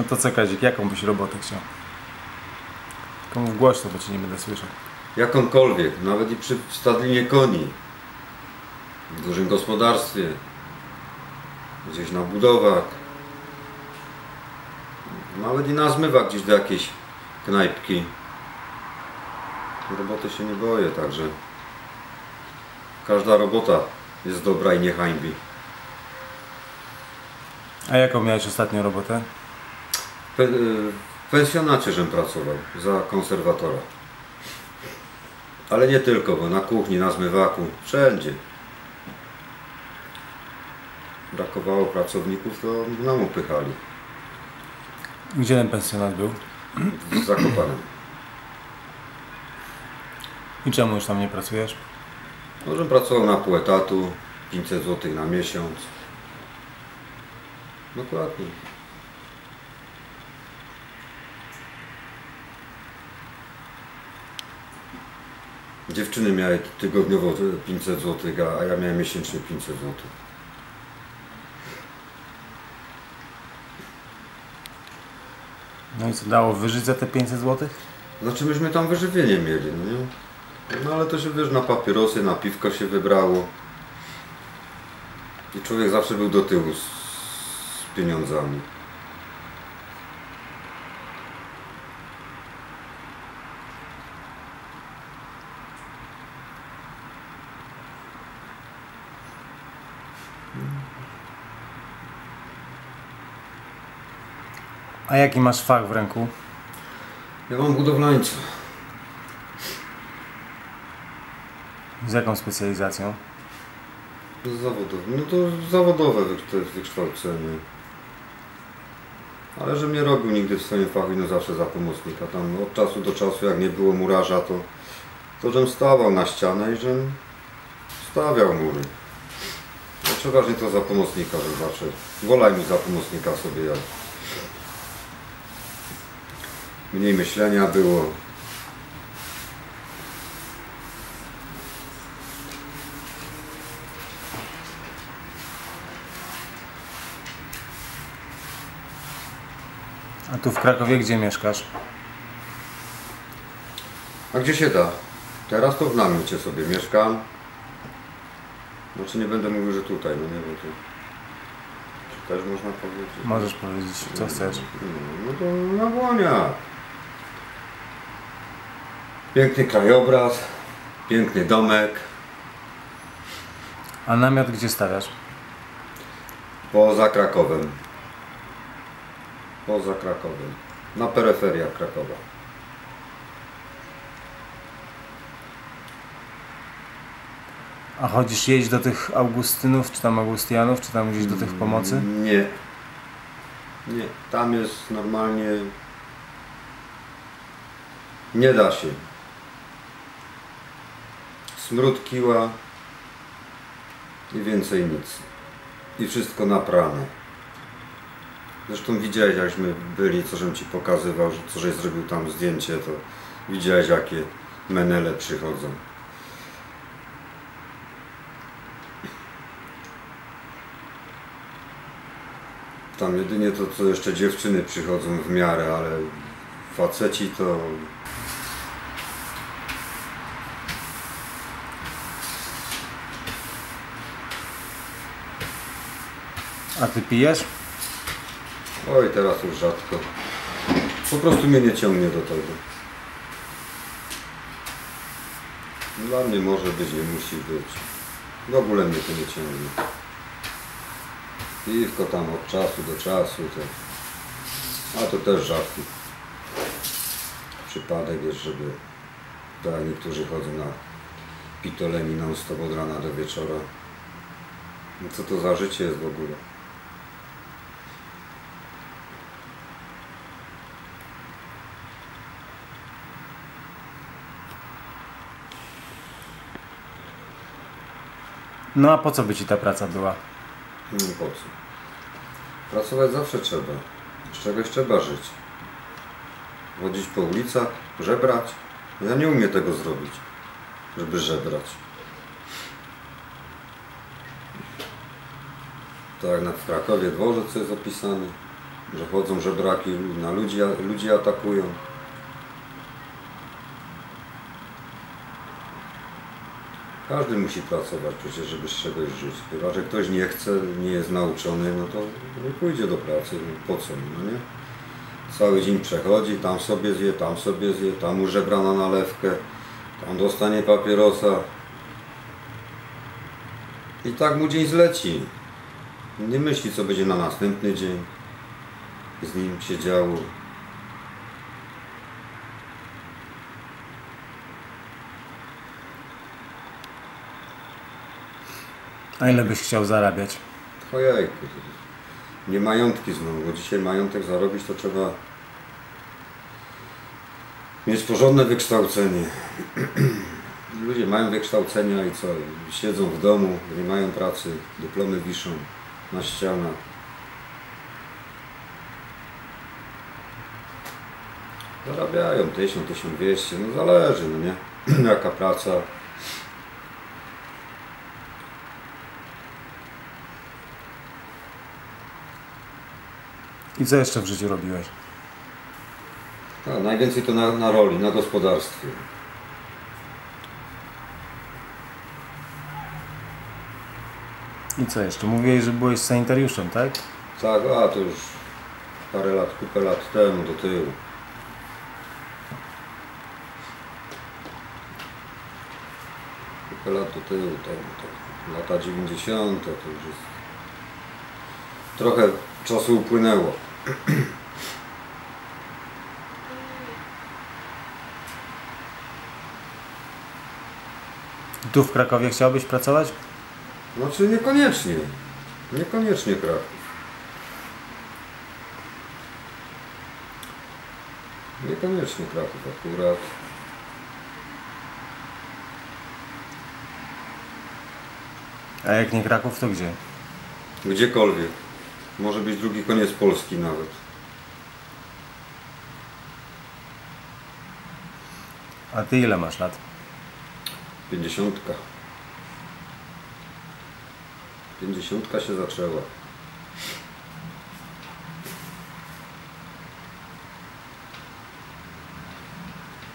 No to co Kazik, jaką byś robotę chciał? Komu głośno, bo cię nie będę słyszał. Jakąkolwiek, nawet i przy stadlinie koni. W dużym gospodarstwie. Gdzieś na budowach. Nawet i na zmywach gdzieś do jakiejś knajpki. Roboty się nie boję, także każda robota jest dobra i nie hańbi. A jaką miałeś ostatnią robotę? Y, w pensjonacie żem pracował za konserwatora. Ale nie tylko, bo na kuchni, na zmywaku, wszędzie. Brakowało pracowników, to nam upychali. Gdzie ten pensjonat był? W Zakopanem. I czemu już tam nie pracujesz? Może pracował na pół etatu, 500 zł na miesiąc. Dokładnie. Dziewczyny miały tygodniowo 500 zł, a ja miałem miesięcznie 500 zł. No i co, dało wyżyć za te 500 zł? Znaczy myśmy tam wyżywienie mieli, no nie? No ale to się wiesz, na papierosy, na piwko się wybrało. I człowiek zawsze był do tyłu z, z pieniądzami. A jaki masz fach w ręku? Ja mam budowlańca. Z jaką specjalizacją? Zawodowe. No to zawodowe to jest wykształcenie. Ale że mnie robił nigdy w swoim fachu, no zawsze za pomocnika. Tam od czasu do czasu, jak nie było murarza, to, to żem stawał na ścianę i żem stawiał mury. Przeważnie to za pomocnika, zawsze wolaj mi za pomocnika sobie jak. Mniej myślenia było. A tu w Krakowie gdzie mieszkasz? A gdzie się da? Teraz to w namiocie sobie mieszkam. Znaczy nie będę mówił, że tutaj, no nie wiem, to... Czy też można powiedzieć? Możesz powiedzieć co chcesz. No, no to na Błoniach. Piękny krajobraz, piękny domek, A namiot gdzie stawiasz? poza Krakowem. Poza Krakowem. Na peryferiach Krakowa. A chodzisz jeść do tych Augustynów, czy tam Augustianów, czy tam gdzieś do tych pomocy? Nie. Nie. Tam jest normalnie. Nie da się. Smród kiła i więcej nic. I wszystko naprane. Zresztą widziałeś, jakśmy byli, co żem ci pokazywał, co żeś zrobił tam zdjęcie, to widziałeś, jakie menele przychodzą. Tam jedynie to, co jeszcze dziewczyny przychodzą w miarę, ale faceci to... A ty pijesz? Oj, teraz już rzadko. Po prostu mnie nie ciągnie do tego. Dla mnie może być, nie musi być. W ogóle mnie to nie ciągnie. Piwko tam od czasu do czasu, to... A to też rzadki przypadek jest, żeby... Tak, niektórzy chodzą na pitoleni non stop od rana do wieczora. No co to za życie jest w ogóle? No a po co by ci ta praca była? No po co? Pracować zawsze trzeba. Z czegoś trzeba żyć. Chodzić po ulicach, żebrać. Ja nie umiem tego zrobić, żeby żebrać. Tak na w Krakowie dworzec jest opisany. że chodzą żebraki, na ludzi, ludzi atakują. Każdy musi pracować przecież, żeby z czegoś żyć. Chyba, że ktoś nie chce, nie jest nauczony, no to nie pójdzie do pracy. No po co, no nie? Cały dzień przechodzi, tam sobie zje, tam sobie zje, tam użebra na nalewkę, tam dostanie papierosa. I tak mu dzień zleci. Nie myśli, co będzie na następny dzień. Z nim się działo. A ile byś chciał zarabiać? Ojejku. Nie majątki znowu, bo dzisiaj majątek zarobić to trzeba mieć porządne wykształcenie. Ludzie mają wykształcenia i co? Siedzą w domu, nie mają pracy, dyplomy wiszą na ścianach. Zarabiają 1000, 1200, no zależy, no nie? Jaka praca. I co jeszcze w życiu robiłeś? A, najwięcej to na, na roli, na gospodarstwie. I co jeszcze? Mówiłeś, że byłeś sanitariuszem, tak? Tak, a to już parę lat, kupę lat temu do tyłu. Kupę lat do tyłu, to, to lata 90. to już jest... Trochę czasu upłynęło. Tu w Krakowie chciałbyś pracować? Znaczy niekoniecznie. Niekoniecznie Kraków. Niekoniecznie Kraków akurat. A jak nie Kraków, to gdzie? Gdziekolwiek. Może być drugi koniec Polski nawet. A ty ile masz lat? Pięćdziesiątka. Pięćdziesiątka się zaczęła.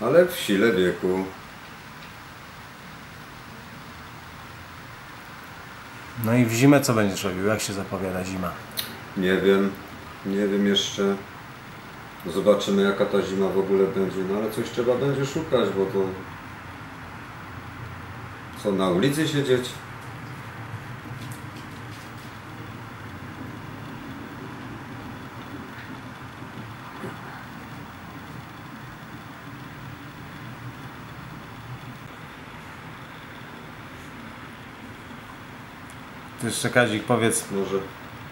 Ale w sile wieku. No i w zimę co będziesz robił? Jak się zapowiada zima? Nie wiem. Nie wiem jeszcze. Zobaczymy jaka ta zima w ogóle będzie. No ale coś trzeba będzie szukać, bo to... Co, na ulicy siedzieć? Jeszcze Kazik, powiedz, Może...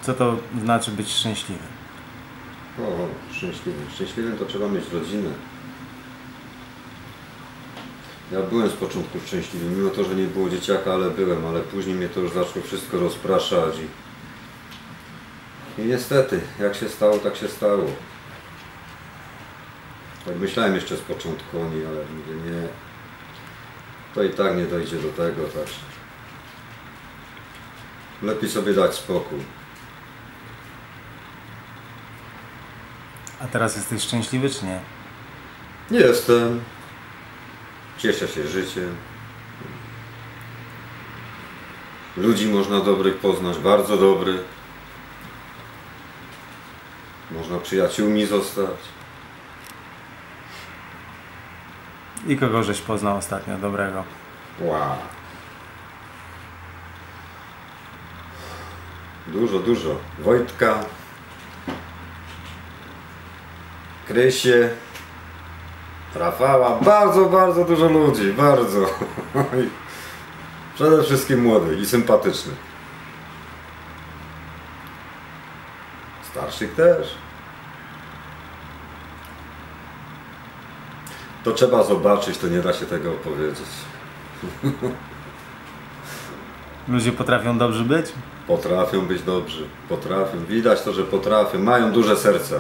co to znaczy być szczęśliwym? O, szczęśliwym. Szczęśliwym to trzeba mieć rodzinę. Ja byłem z początku szczęśliwy, mimo to, że nie było dzieciaka, ale byłem, ale później mnie to już zaczęło wszystko rozpraszać i... I niestety, jak się stało, tak się stało. Tak myślałem jeszcze z początku o niej, ale mówię, nie. To i tak nie dojdzie do tego, tak. Lepiej sobie dać spokój. A teraz jesteś szczęśliwy czy nie? Jestem. Cieszę się życiem. Ludzi można dobrych poznać, bardzo dobrych. Można przyjaciółmi zostać. I kogo żeś poznał ostatnio dobrego? Wow. Dużo, dużo. Wojtka. Krysie. Rafała. Bardzo, bardzo dużo ludzi. Bardzo. Przede wszystkim młodych i sympatycznych. Starszych też. To trzeba zobaczyć, to nie da się tego opowiedzieć. Ludzie potrafią dobrzy być? Potrafią być dobrzy, potrafią. Widać to, że potrafią. Mają duże serca.